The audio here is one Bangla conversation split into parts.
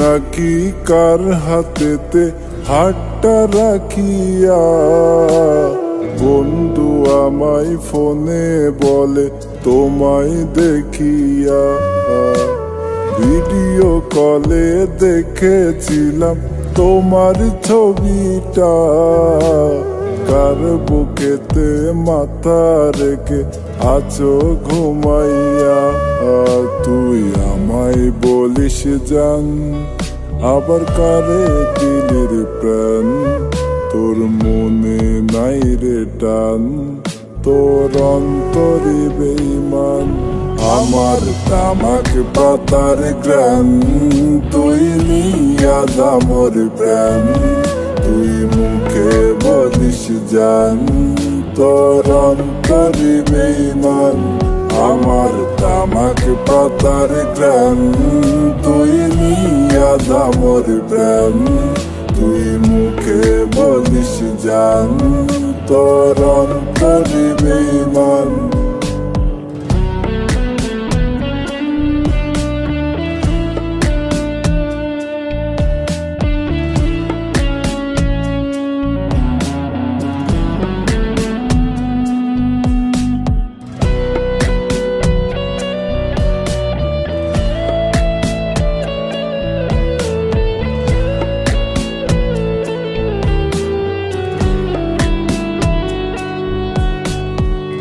নাকি কার হাতেতে হাটটা রাখিয়া? বন্ধু আমায় ফোনে বলে, তোমায় দেখিয়া। ভিডিও কলে দেখেছিলাম তোমার ছবিটা। কার বুকেতে মাথা রেখে আছো ঘুমাইয়া? বলিস জান আবার কারে দিলের প্রাণ? তোর মনে নাই রে টান। তোর অন্তরে বেইমান আমার তামাক পাতার গ্রাম তুই নিয়া দামর প্রাণ। তুই মুখে বলিস জান, তোর অন্তরে বেইমান আমার তামাক পাতার গ্রাম, তুই নিয়া দামর প্রাণ। তুই মুখে বলিস জান, তোর অন্তরে বেইমান।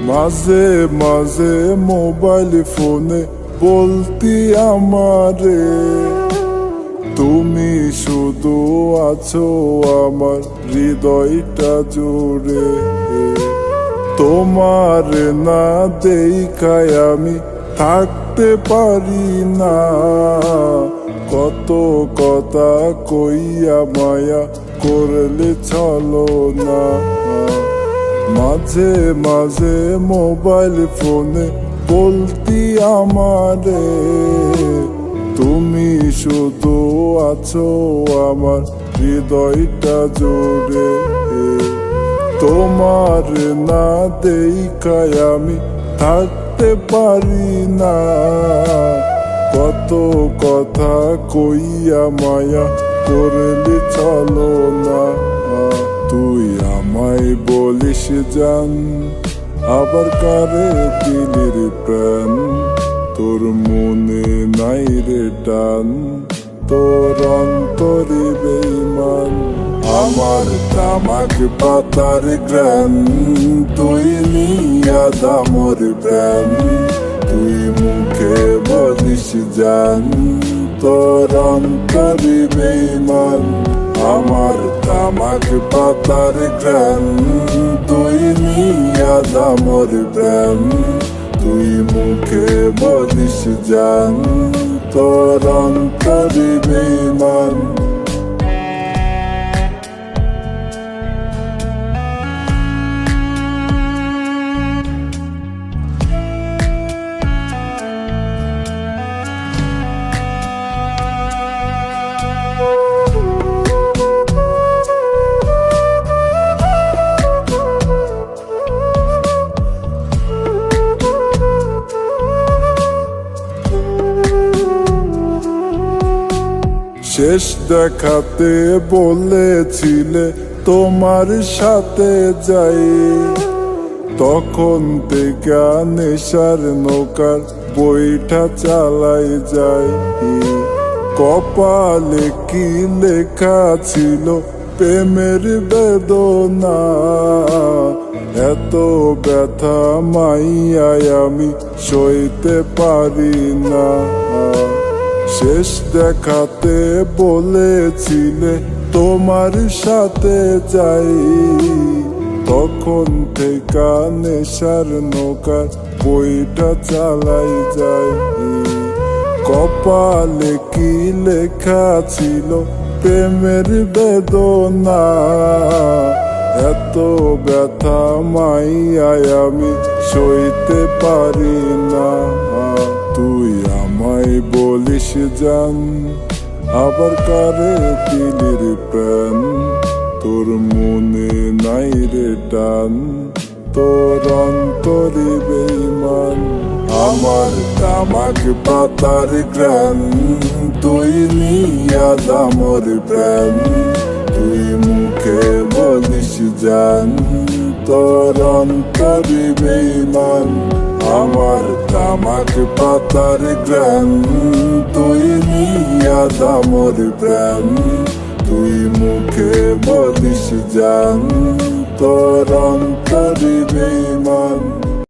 মাঝে মাঝে মোবাইল ফোনে বলতি আমারে, তুমি শুধু আছো আমার হৃদয়টা জুড়ে, তোমার না দেখায় আমি থাকতে পারি না। কত কথা কইয়া মায়া করলে চলো না। মাঝে মাঝে মোবাইল ফোনে বলতি আমারে, তুমি শুধু আছো আমার হৃদয়টা জোরে তোমার না দেখায় আমি থাকতে পারি না। কত কথা কইয়া মায়া করলে চলো না। তুই আমায় বলিস জান, আবার কারে দিলের প্রাণ? তোর মনে নাই রে টান, তোর অন্তরে বেইমান, আমার তামাক পাতার গ্রাম তুই নিয়া দামর প্রাণ, তুই মুখে বলিস জান, তোর অন্তরে বেইমান, আমার তামাক পাতার গ্রাম তুই নিয়া দামর প্রাণ তুই মুখে বলিস জান তোর অন্তরে বেইমান শেষ দেখাতে বলেছিলে তোমার সাথে যাই। তখন থেকে নেশার নৌকার বইটা চালাই যাই। কপালে কি লেখা ছিল প্রেমের বেদনা? এত ব্যথা মাইয়ায় আমি সইতে পারি না। শেষ দেখাতে বলেছিলে, তোমার সাথে যাই। তখন থেকে নেশার নৌকার বইটা চালাই যাই। কপালে কি লেখা ছিল, প্রেমের বেদনা? এত ব্যথা মাইয়ায় আমি সইতে পারি না। তুই আমায় বলিস জান, আবার কারে দিলের প্রাণ? তোর মনে নাই রে টান, তোর অন্তরে বেইমান। আমার তামাক পাতার গ্রাম তুই নিয়া দামর প্রেম তুই মুখে বলিস জান, তোর অন্তরে বেইমান। আমার আমাকে পাতার গ্রাম তুই নিয়া দামর প্রাণ। তুই মুখে বলিস জান তোর অন্তরে বেমান